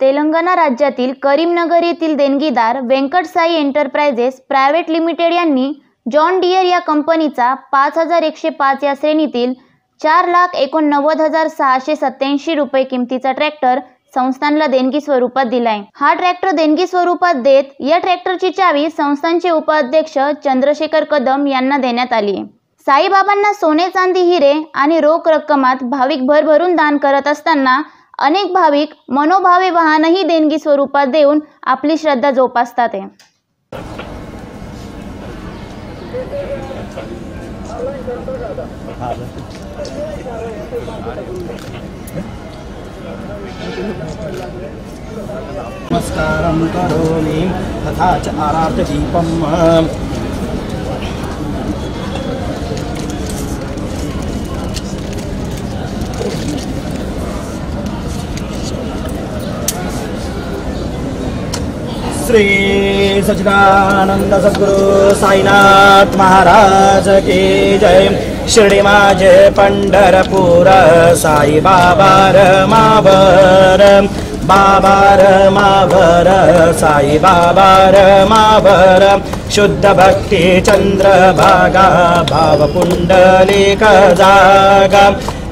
तेलंगणा राज्यातील करीमनगर येथील देणगीदार Venkatsai enterprises enterprises private limited यांनी जॉन डियर या कंपनीचा पाच हजार एकशे पाच या श्रेणीतील चार लाख एकोणनव्वद हजार सहाशे सत्याऐंशी रुपये किमतीचा ट्रॅक्टर संस्थानला देणगी स्वरूपात दिलाय. हा ट्रॅक्टर देणगी स्वरूपात देत या ट्रॅक्टरची चावी संस्थानचे उपाध्यक्ष चंद्रशेखर कदम यांना देण्यात आली साईबाबांना सोने चांदी हिरे आणि रोख रक्कमात भाविक भरभरून दान करत असताना अनेक भाविक मनोभावे वाहनही देणगी स्वरूपात देऊन आपली श्रद्धा जोपासतात नमस्कारं करोमि तथा च आरार्धदीपम् श्री सच्चिदानंद सद्गुरु साईनाथ महाराज की जय। शिर्डी माझे पंढरपूर साई बाबा मावर बाबार साई बाबार मावर शुद्ध भक्ती चंद्र भागा भाव पुंडलिक जागा।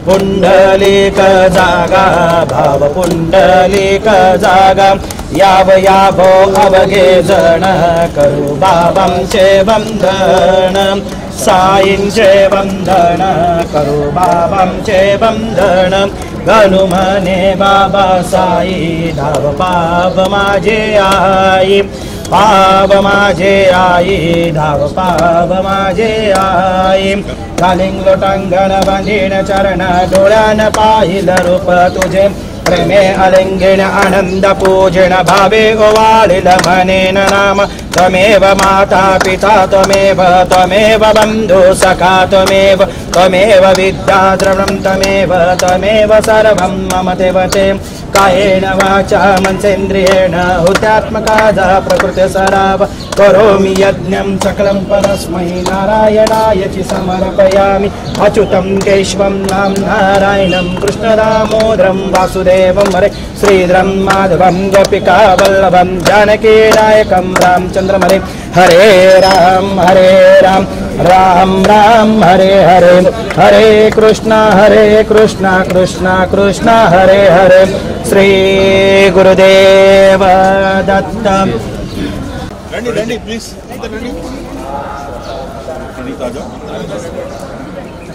पुंडलिक जागा भाव पुंडलिक जागा याव यावो अवघे जण करू बाबांचे बंधन साईंचे बंधन करू बाबांचे बंधन गणू म्हणे बाबा साई धाव पाप माझे आई। पाप माझे आई धाव पाप माझे आई। लोटांगण बांधीन चरण रूप तुझे आनंद पूजन भावे म्हणेन नाम त्वमेव माता पिता त्वमेव त्वमेव बन्धु सखा त्वमेव त्वमेव विद्या द्रवणं त्वमेव त्वमेव सर्वं मम देवते। कायेन वाचा मनसेन्द्रियेण हुत्यात्मकादा प्रकृते सराव करोमि यज्ञं सकलं परस्मै नारायणाय चि समर्पयामि। अच्युतं केशवं नाम नारायणं कृष्णदामोदरं वासुदेवं हरे श्रीधरं माधवं गोपिका वल्लभं जानकीनायकं रामचन्द्रं हरे हरे राम हरे राम राम राम हरे हरे हरे कृष्ण हरे कृष्ण कृष्ण कृष्ण हरे हरे श्री गुरुदेव दत्त రండి రండి ప్లీజ్ ఇద్దరు రండి రండి తాజా